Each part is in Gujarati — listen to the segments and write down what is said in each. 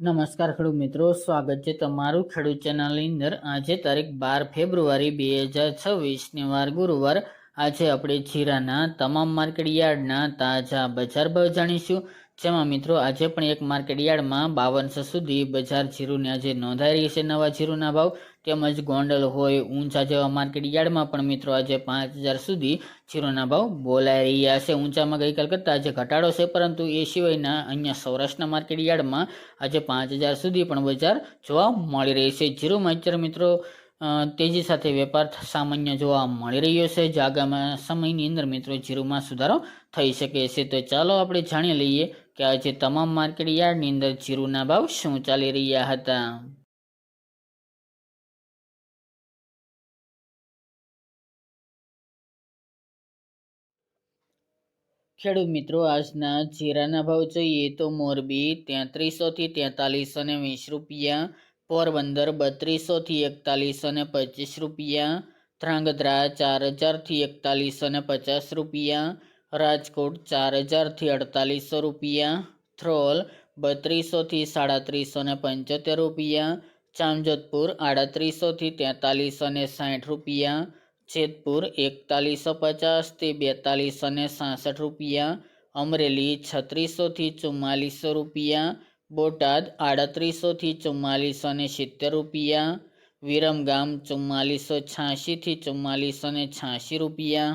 નમસ્કાર ખેડૂત મિત્રો, સ્વાગત છે તમારું ખેડૂત ચેનલની અંદર. આજે તારીખ બાર ફેબ્રુઆરી બે હજાર છવ્વીસની વાર ગુરુવાર આજે આપણે જીરાના તમામ માર્કેટ યાર્ડના તાજા બજાર ભાવ જાણીશું. જેમાં મિત્રો આજે પણ એક માર્કેટ યાર્ડમાં બાવનસો સુધી બજાર જીરુને આજે નોંધાઈ રહી છે નવા જીરુના ભાવ. તેમજ ગોંડલ હોય, ઊંચા જેવા માર્કેટ યાર્ડમાં પણ મિત્રો આજે પાંચ હજાર સુધી જીરુના ભાવ બોલાઈ રહ્યા છે. ઊંચામાં ગઈકાલ કરતાં આજે ઘટાડો છે, પરંતુ એ સિવાયના અહીંયા સૌરાષ્ટ્રના માર્કેટ યાર્ડમાં આજે પાંચ હજાર સુધી પણ બજાર જોવા મળી રહી છે. જીરુમાં અત્યારે મિત્રો તેજી સાથે વેપાર સામાન્ય જોવા મળી રહ્યો છે. જે આગામી સમયની અંદર મિત્રો જીરુમાં સુધારો થઈ શકે છે. તો ચાલો આપણે જાણી લઈએ કે આજે તમામ માર્કેટ યાર્ડની અંદર જીરુના ભાવ શું ચાલી રહ્યા હતા. ખેડૂત મિત્રો, આજના જીરાના ભાવ જોઈએ તો મોરબી તેત્રીસો થી તેતાલીસો ને વીસ રૂપિયા પોરબંદર બત્રીસોથી એકતાલીસ અને પચીસ રૂપિયા, ધ્રાંગધ્રા ચાર હજારથી એકતાલીસ અને પચાસ રૂપિયા, રાજકોટ ચાર હજારથી અડતાલીસો રૂપિયા થ્રોલ બત્રીસોથી સાડત્રીસો ને પંચોતેર રૂપિયા, જામજોધપુર આડત્રીસોથી તેતાલીસ અને સાઠ રૂપિયા, જેતપુર એકતાલીસો પચાસથી બેતાલીસ અને સાસઠ રૂપિયા, અમરેલી છત્રીસોથી ચુમ્માલીસો રૂપિયા બોટાદ આડત્રીસોથી ચુમ્માલીસો ને સિત્તેર રૂપિયા વિરમગામ ચુમ્માલીસો છ્યાસીથી ચુમ્માલીસો ને છ્યાસી રૂપિયા.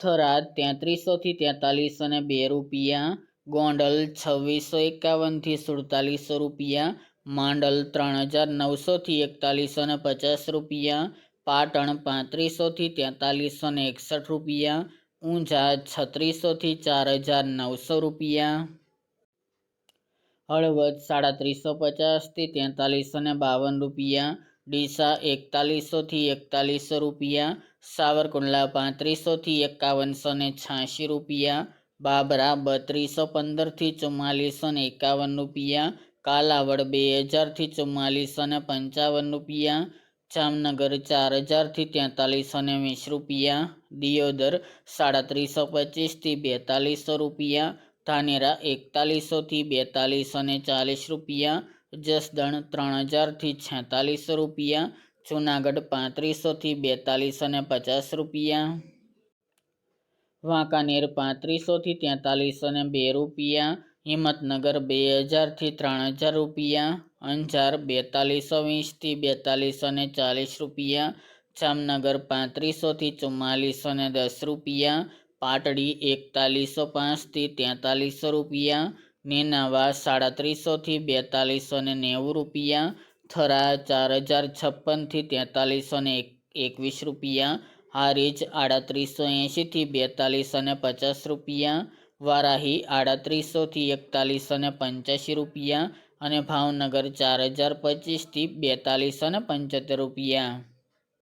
થરાદ તેત્રીસોથી તેતાલીસો ને બે રૂપિયા, ગોંડલ છવ્વીસો એકાવનથી સુડતાલીસો રૂપિયા, માંડલ ત્રણ હજાર નવસોથી એકતાલીસો ને પચાસ રૂપિયા, પાટણ પાંત્રીસોથી તેતાલીસો ને એકસઠ રૂપિયા, ઊંઝા છત્રીસોથી ચાર હજાર નવસો રૂપિયા. હળવદ સાડત્રીસો પચાસથી તેતાલીસો ને બાવન રૂપિયા, ડીસા એકતાલીસોથી એકતાલીસો રૂપિયા, સાવરકુંડલા પાંત્રીસોથી એકાવનસો ને છ્યાસી રૂપિયા, બાબરા બત્રીસો પંદરથી ચુમ્માલીસો ને એકાવન રૂપિયા, કાલાવડ બે હજારથી ચુમ્માલીસો ને પંચાવન રૂપિયા, જામનગર ચાર હજારથી તેતાલીસો ને વીસ રૂપિયા, દિયોદર સાડત્રીસો પચીસથી બેતાલીસો રૂપિયા ધાનેરા એકતાલીસોથી બેતાલીસો ને ચાલીસ રૂપિયા, જસદણ ત્રણ હજારથી છેતાલીસો રૂપિયા, જુનાગઢ પાંત્રીસોથી બેતાલીસો ને પચાસ રૂપિયા. વાંકાનેર પાંત્રીસોથી તેતાલીસો ને બે રૂપિયા, હિંમતનગર બે હજારથી ત્રણ હજાર રૂપિયા, અંજાર બેતાલીસો વીસથી બેતાલીસો ને ચાલીસ રૂપિયા, જામનગર પાંત્રીસોથી ચુમ્માલીસો ને દસ રૂપિયા પાટડી એકતાલીસો પાંચથી તેતાલીસો રૂપિયા નેનાવા સાડત્રીસોથી બેતાલીસો ને નેવું રૂપિયા, થરા ચાર હજાર છપ્પનથી તેતાલીસો ને એક, એકવીસ રૂપિયા, હારીજ આડત્રીસો એંશીથી બેતાલીસો ને પચાસ રૂપિયા, વારાહી આડત્રીસોથી એકતાલીસો ને પંચ્યાસી રૂપિયા અને ભાવનગર ચાર હજાર પચીસથી બેતાલીસો ને પંચોતેર રૂપિયા.